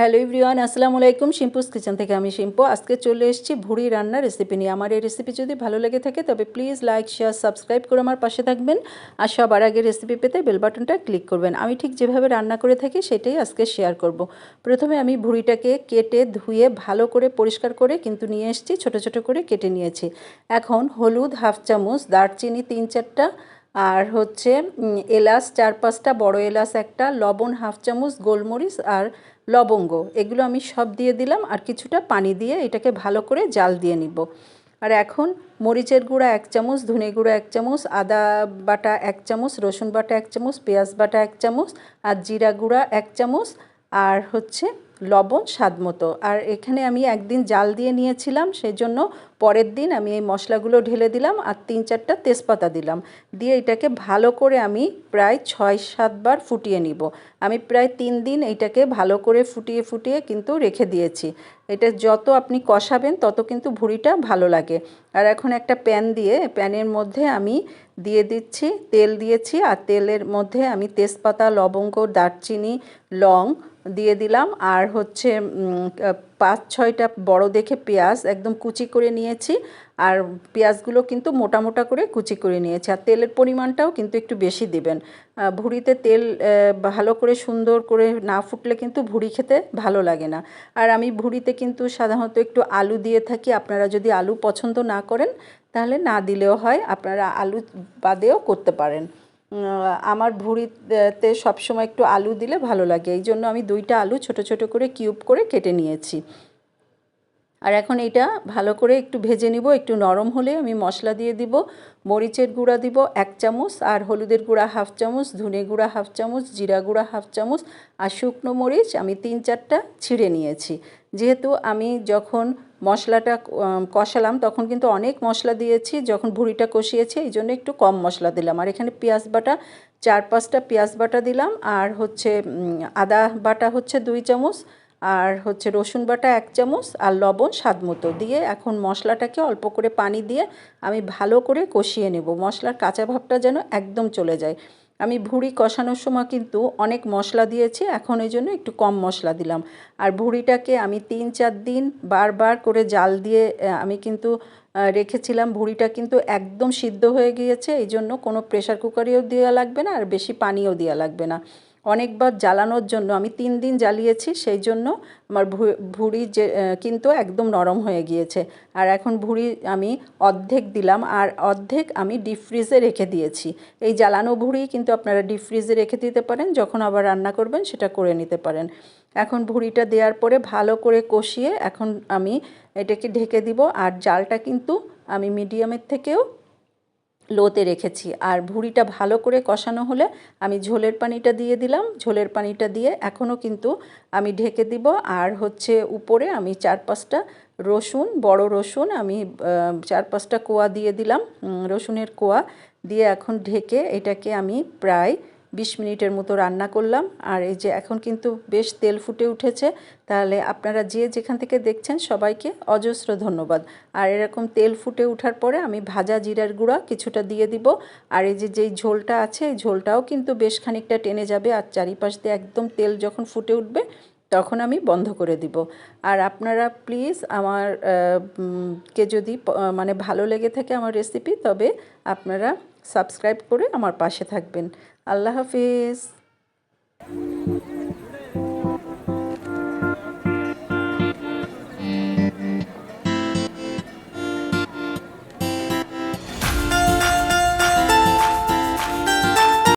Hello everyone আসসালামু আলাইকুম। শিম্পুস kitchen থেকে আমি শিম্পু। আজকে চলে এসেছি ভুড়ি রান্নার রেসিপি নিয়ে। আমার এই রেসিপি যদি ভালো লেগে থাকে, তবে প্লিজ লাইক শেয়ার সাবস্ক্রাইব করে আমার পাশে থাকবেন। আর সবার আগে রেসিপি পেতে বেল বাটনটা ক্লিক করবেন। আমি ঠিক যেভাবে রান্না করে থাকি, সেটাই আজকে শেয়ার করব। প্রথমে আমি ভুড়িটাকে কেটে ধুয়ে ভালো করে পরিষ্কার করে কিন্তু নিয়ে এসেছি, ছোট ছোট করে কেটে নিয়েছি। এখন হলুদ হাফ চামচ, দারচিনি তিন চারটা আর হচ্ছে এলাচ চার পাঁচটা বড় এলাচ একটা, লবণ হাফ চামচ, গোলমরিচ আর লবঙ্গ। এগুলো আমি সব দিয়ে দিলাম আর কিছুটা পানি দিয়ে এটাকে ভালো করে জাল দিয়ে নিব। আর এখন মরিচের গুঁড়া এক চামচ, ধনে গুঁড়া এক চামচ, আদা বাটা এক চামচ, রসুন বাটা এক চামচ, পেঁয়াজ বাটা এক চামচ আর জিরা গুঁড়া এক চামচ আর হচ্ছে লবণ, স্বাদ মতো। আর এখানে আমি একদিন জাল দিয়ে নিয়েছিলাম সেই জন্য পরের দিন আমি এই মশলাগুলো ঢেলে দিলাম আর তিন চারটা তেজপাতা দিলাম। দিয়ে এটাকে ভালো করে আমি প্রায় ছয় সাতবার ফুটিয়ে নিব। আমি প্রায় তিন দিন এইটাকে ভালো করে ফুটিয়ে ফুটিয়ে কিন্তু রেখে দিয়েছি। এটা যত আপনি কষাবেন, তত কিন্তু ভুঁড়িটা ভালো লাগে। আর এখন একটা প্যান দিয়ে, প্যানের মধ্যে আমি দিয়ে দিচ্ছি, তেল দিয়েছি আর তেলের মধ্যে আমি তেজপাতা, লবঙ্গ, দারচিনি, লং দিয়ে দিলাম। আর হচ্ছে পাঁচ, ছয়টা বড় দেখে পেঁয়াজ একদম কুচি করে নিয়েছি। আর পেঁয়াজগুলো কিন্তু মোটা মোটা করে কুচি করে নিয়েছি। আর তেলের পরিমাণটাও কিন্তু একটু বেশি দিবেন। ভুঁড়িতে তেল ভালো করে সুন্দর করে না ফুটলে কিন্তু ভুঁড়ি খেতে ভালো লাগে না। আর আমি ভুঁড়িতে কিন্তু সাধারণত একটু আলু দিয়ে থাকি। আপনারা যদি আলু পছন্দ না করেন, তাহলে না দিলেও হয়। আপনারা আলু বাদেও করতে পারেন। আমার ভুঁড়িতে সবসময় একটু আলু দিলে ভালো লাগে। এই জন্য আমি দুইটা আলু ছোট ছোট করে কিউব করে কেটে নিয়েছি। আর এখন এটা ভালো করে একটু ভেজে নিব, একটু নরম হলে আমি মশলা দিয়ে দিব, মরিচের গুঁড়া দিব এক চামচ, আর হলুদের গুঁড়া হাফ চামচ, ধনে গুঁড়া হাফ চামচ, জিরা গুঁড়া হাফ চামচ, আর শুকনো মরিচ আমি তিন চারটা ছিঁড়ে নিয়েছি। যেহেতু আমি যখন মশলাটা কষালাম তখন কিন্তু অনেক মশলা দিয়েছি, যখন ভুঁড়িটা কষিয়েছি এই জন্য একটু কম মশলা দিলাম। আর এখানে পেঁয়াজ বাটা, চার পাঁচটা পেঁয়াজ বাটা দিলাম, আর হচ্ছে আদা বাটা হচ্ছে দুই চামচ আর হচ্ছে রসুন বাটা এক চামচ আর লবণ স্বাদ মতো দিয়ে এখন মশলাটাকে অল্প করে পানি দিয়ে আমি ভালো করে কষিয়ে নেব। মশলার কাঁচা ভাবটা যেন একদম চলে যায়। আমি ভুঁড়ি কষানোর সময় কিন্তু অনেক মশলা দিয়েছি, এখন এই জন্য একটু কম মশলা দিলাম। আর ভুঁড়িটাকে আমি তিন চার দিন বারবার করে জাল দিয়ে আমি কিন্তু রেখেছিলাম। ভুঁড়িটা কিন্তু একদম সিদ্ধ হয়ে গিয়েছে, এই জন্য কোনো প্রেশার কুকারেও দেওয়া লাগবে না আর বেশি পানিও দেওয়া লাগবে না। অনেকবার জ্বালানোর জন্য, আমি তিন দিন জ্বালিয়েছি, সেই জন্য আমার ভুঁড়ি যে কিন্তু একদম নরম হয়ে গিয়েছে। আর এখন ভুঁড়ি আমি অর্ধেক দিলাম, আর অর্ধেক আমি ডিপ ফ্রিজে রেখে দিয়েছি। এই জ্বালানো ভুঁড়ি কিন্তু আপনারা ডিপ ফ্রিজে রেখে দিতে পারেন, যখন আবার রান্না করবেন সেটা করে নিতে পারেন। এখন ভুঁড়িটা দেওয়ার পরে ভালো করে কষিয়ে এখন আমি এটাকে ঢেকে দিব, আর জালটা কিন্তু আমি মিডিয়ামের থেকেও লোতে রেখেছি। আর ভুড়িটা ভালো করে কষানো হলে আমি ঝোলের পানিটা দিয়ে দিলাম। ঝোলের পানিটা দিয়ে এখনও কিন্তু আমি ঢেকে দিব। আর হচ্ছে উপরে আমি চার পাঁচটা রসুন, বড় রসুন আমি চার পাঁচটা কোয়া দিয়ে দিলাম। রসুনের কোয়া দিয়ে এখন ঢেকে এটাকে আমি প্রায় বিশ মিনিটের মতো রান্না করলাম। আর এই যে এখন কিন্তু বেশ তেল ফুটে উঠেছে, তাহলে আপনারা যে যেখান থেকে দেখছেন সবাইকে অজস্র ধন্যবাদ। আর এরকম তেল ফুটে ওঠার পরে আমি ভাজা জিরার গুঁড়া কিছুটা দিয়ে দিব। আর এই যে যেই ঝোলটা আছে, এই ঝোলটাও কিন্তু বেশ খানিকটা টেনে যাবে আর চারিপাশ দিয়ে একদম তেল যখন ফুটে উঠবে, তখন আমি বন্ধ করে দিব। আর আপনারা প্লিজ আমার কে যদি মানে ভালো লেগে থাকে আমার রেসিপি তবে আপনারা সাবস্ক্রাইব করে আমার পাশে থাকবেন। আল্লাহ হাফিজ।